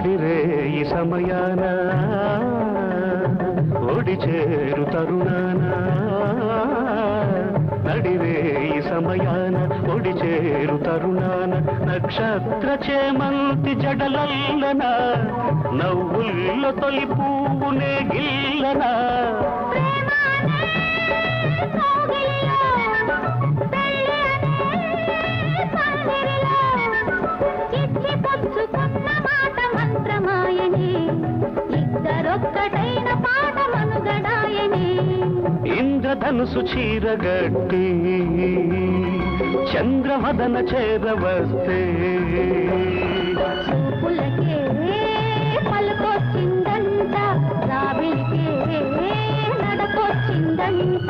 ఓడిరే ఈ సమయాన. ఓడి చేరు తరుణాన నడివేయి సమయాన ఒడి చేరు తరుణాన. నక్షత్ర చేమంతి జడలల్లన నవ్వుల్లో తొలి పువ్వునే గిల్లనా ఇంద్రధనుసు చీరగట్టి చంద్రవదన చేరవస్తే. పలుకొచ్చిందంట రాబిలికే నడకొచ్చిందంట.